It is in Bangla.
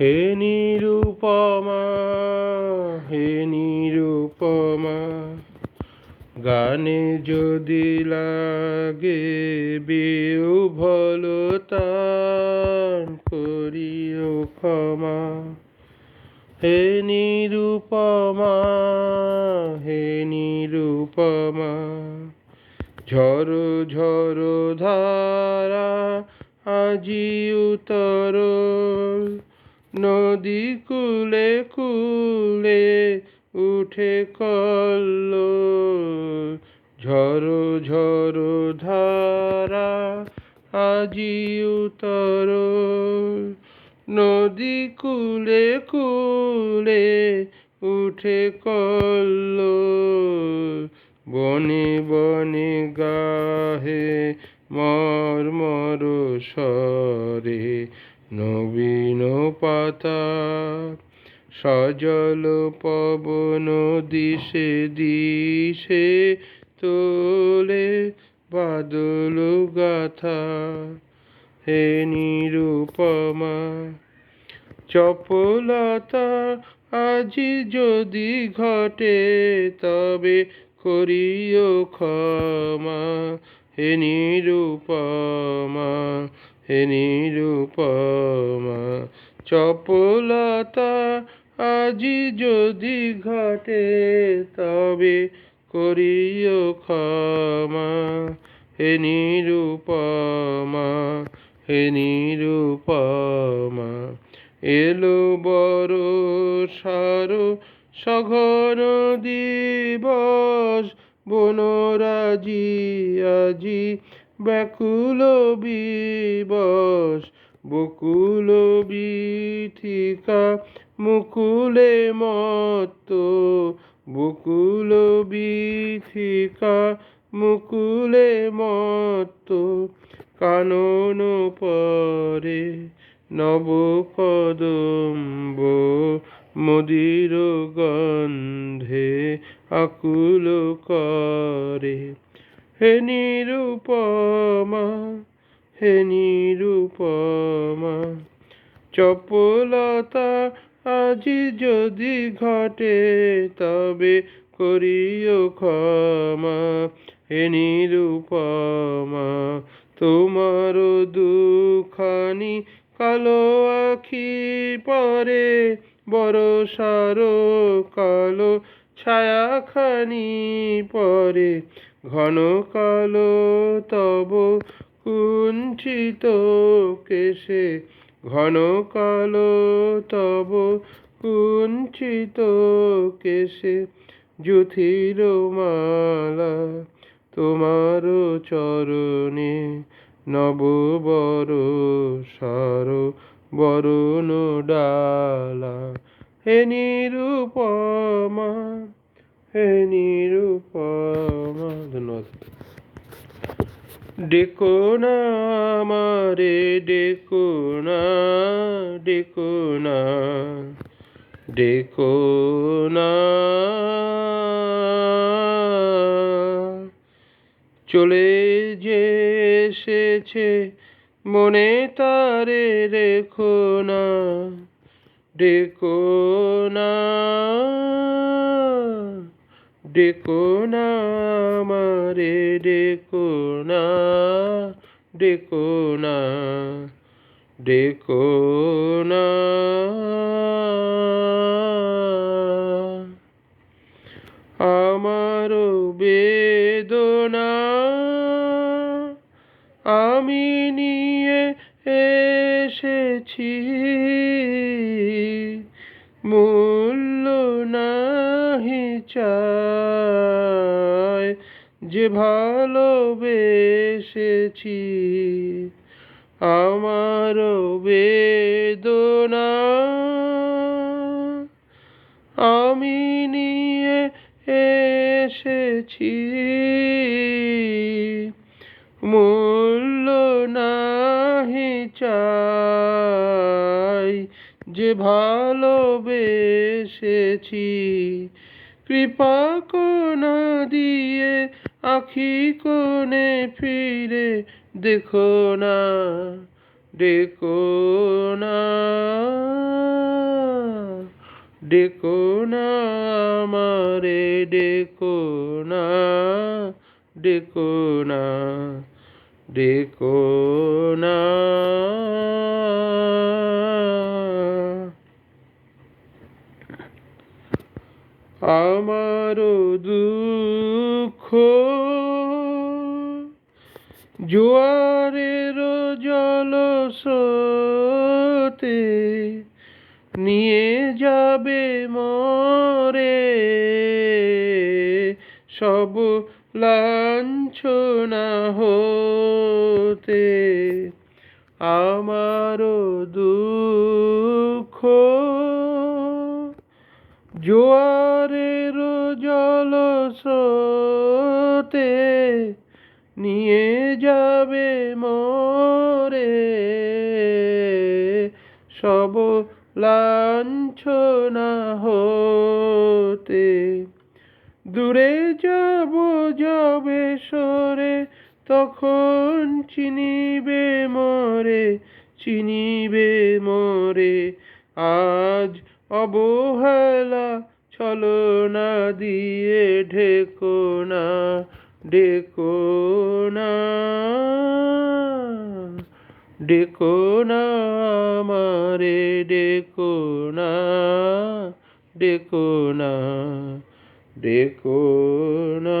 হে নিরুপমা হে নিরুপমা, গানে যদি লাগে বেউ ভালো করিও ক্ষমা। হে নিরুপমা হে নিরুপমা ঝড়ো ঝড়ো ধারা আজি উতর নদী কুলে কুলে উঠে কল্ল ঝড়ো ঝড়ো ধারা আজি উতর। নদী কুলে কুলে উঠে কল্ল বনে বনে গাহে মর সজল পবন দিশে দিশে তোলে বাদল গাথা। হে নিরুপমা, চপলতা আজি যদি ঘটে তবে করিও ক্ষমা। হে নিরুপমা হে নিরুপমা, চপলতা আজি যদি ঘটে তবে করিও ক্ষমা। হে নিরুপমা হে নিরুপমা, এলো বড় সারো, সঘন দিবস, বনরাজি আজি ব্যাকুল বিবশ বকুল বিথিকা মুকুলে মত বকুল বিথিকা, মুকুলে মত কানন পরে নব কদম্ব, মদির গন্ধে আকুল করে। হে নিরুপমা হে নিরুপমা, চপলতা আজি যদি ঘটে, তবে করিও ক্ষমা, হে নিরুপমা। তোমার দুখানি কালো আখি পরে, বড় সারো কালো ছায়াখানি পরে, ঘন কালো তব কুঞ্চিত কেশে ঘন কালো তব কুঞ্চিত কেশে যুথির মালা তোমার চরণে নব বড় সার বরণ ডালা। হে নিরুপমা হে নিরুপমা, ধন্যবাদ। ডেকো না আমারে ডেকো না ডেকো না ডেকো না। চলে যে এসেছে, মনে তারে রেখো না ডেকো না। ডেকো না আমারে ডেকো না ডেকো না ডেকো না। আমারও বেদনা আমি নিয়ে এসেছি, মূল্য নাহি চাই যে ভালোবেসেছি। আমার বেদনা। আমি নিয়ে এসেছি। মূল্য নাহি চাই যে ভালোবেসেছি। কৃপা কোনা দিয়ে আখি কোণে ফিরে দেখো না, ডেকো না ডেকো না আমারে, ডেকো না ডেকো না ডেকো না। আমারও দুঃখ। জোয়ারের জল স্রোতে নিয়ে যাবে মরে। সব লাঞ্ছনা হতে আমারও দুঃখ। জোয়ারের জল স্রোতে নিয়ে যাবে মরে সব লাঞ্ছনা হতে। দূরে যাব যাবে সরে, তখন চিনিবে মরে চিনিবে মরে। আজ অবহেলা ছলনা দিয়ে ঢেকো না, ডেকো না ডেকো না আমারে, ডেকো না ডেকো না ডেকো না।